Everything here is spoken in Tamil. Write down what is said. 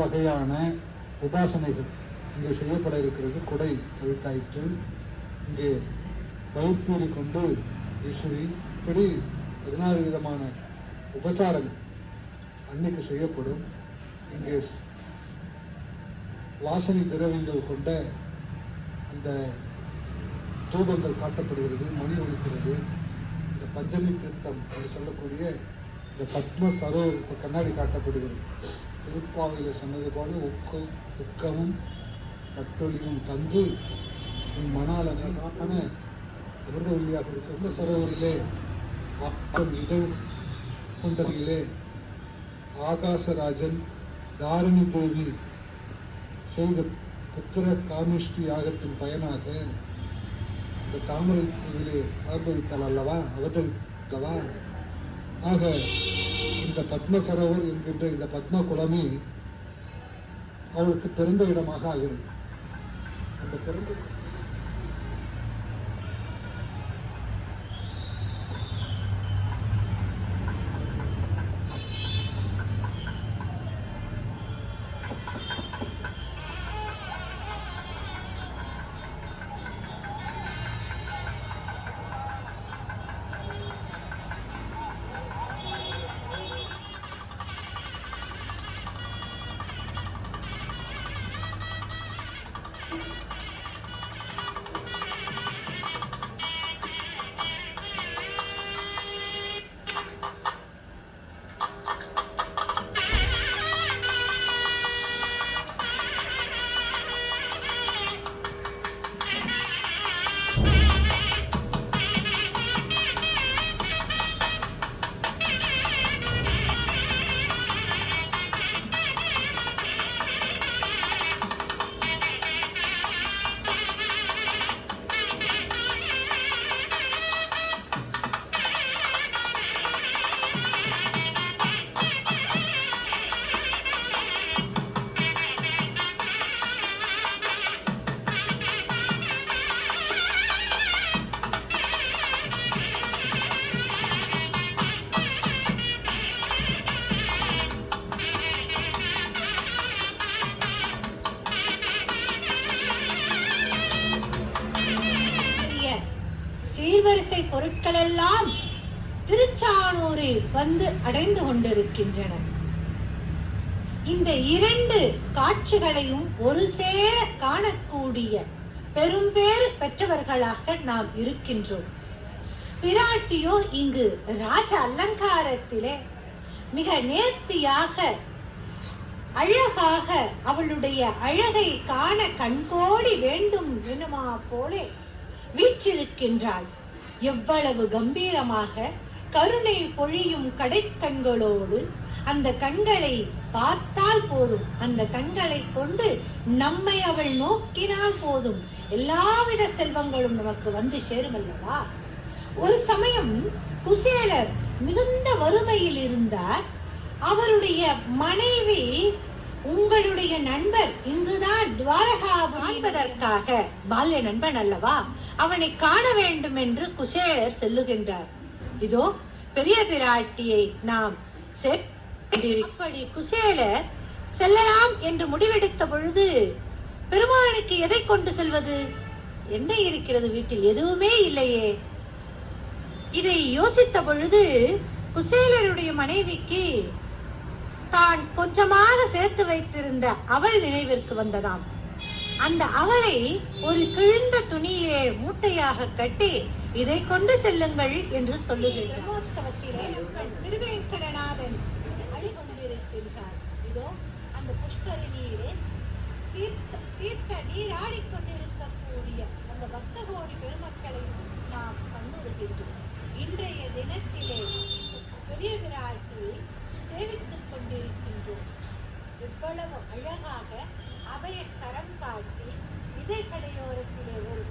வகையான உபாசனைகள் இங்கே செய்யப்பட இருக்கிறது. குடை கழுத்தாயிற்று இங்கே பௌத்தீரி கொண்டு விசிறி இப்படி பதினாறு விதமான உபசாரங்கள் அன்னைக்கு செய்யப்படும். இங்கே வாசனை திரவியங்கள் கொண்ட அந்த தூபங்கள் காட்டப்படுகிறது மணி ஒழிக்கிறது இந்த பஞ்சமி தீர்த்தம் என்று சொல்லக்கூடிய இந்த பத்ம சரோவர் இப்போ கண்ணாடி காட்டப்படுகிறது. திருப்பாவையில் சொன்னது போல உக்கு உக்கமும் தட்டொலியும் தந்து உன் மணாலனை காப்பன. அமிர்தவல்லியாக இருக்கின்ற சரோவரிலே? அப்பம் இதழ் கொண்டதிலே. ஆகாசராஜன் தாரிணி தேவி செய்த புத்திர காமிஷ்டி யாகத்தின் பயனாக இந்த தாமரை பூவிலே அனுபவித்தாள் அல்லவா? அவதரித்தவா? ஆக இந்த பத்ம சரோவர் என்கின்ற இந்த பத்ம குளமே அவளுக்கு பிறந்த இடமாக ஆகிறது. அந்த பிறந்த சீர்வரிசை பொருட்களெல்லாம் திருச்சானூரில் வந்து அடைந்து கொண்டிருக்கின்றன. இந்த இரண்டு காட்சிகளையும் ஒரு சேர காணக்கூடிய பெரும்பேறு பெற்றவர்களாக நாம் இருக்கின்றோம். பிராட்டியோ இங்கு ராஜ அலங்காரத்திலே மிக நேர்த்தியாக அழகாக அவளுடைய அழகை காண கண்கோடி வேண்டும் வேணுமா போலே வீற்றிருக்கின்றாள். எவ்வளவு கம்பீரமாக கருணை பொழியும் கடைக்கண்களோடு அந்த கண்களை பார்த்தால் போதும். அந்த கண்களை கொண்டு நம்மை அவள் நோக்கினால் போதும். எல்லாவித செல்வங்களும் நமக்கு வந்து சேருமல்லவா ஒரு சமயம் குசேலர் மிகுந்த வறுமையில் இருந்தார். அவருடைய மனைவி உங்களுடைய நண்பர் இங்குதான் துவாரகா வாழ்வதற்காக பால்ய நண்பன் அல்லவா? அவனை காண வேண்டும் என்று குசேலர் செல்லுகின்றார். இதோ பெரிய பிராட்டியை நாம் செ- அப்படி குசேலர் செல்லலாம் என்று முடிவெடுத்த பொழுது பெருமானுக்கு எதை கொண்டு செல்வது? என்ன இருக்கிறது வீட்டில்? எதுவுமே இல்லையே. இதை யோசித்த பொழுது குசேலருடைய மனைவிக்கு தான் கொஞ்சமாக சேர்த்து வைத்திருந்த அவள் நினைவிற்கு வந்ததாம். அந்த அவளை ஒரு கிழிந்த துணியிலே மூட்டையாக கட்டி இதை கொண்டு செல்லுங்கள் என்று சொல்லுகிறார் பிரம்மோற்சவத்திலே உங்கள் திருவேங்கடநாதன் அழிகொண்டிருக்கின்றார் இதோ அந்த புஷ்கரிணியிலே தீர்த்த தீர்த்த நீராடிக்கொண்டிருக்கக்கூடிய அந்த பக்த கோடி பெருமக்களை நாம் கண்ணுறுகின்றோம். இன்றைய தினத்திலே பெரிய விராட்டியை அழகாக அபய கரம் காட்டி இதழ்கடையோரத்திலே ஒரு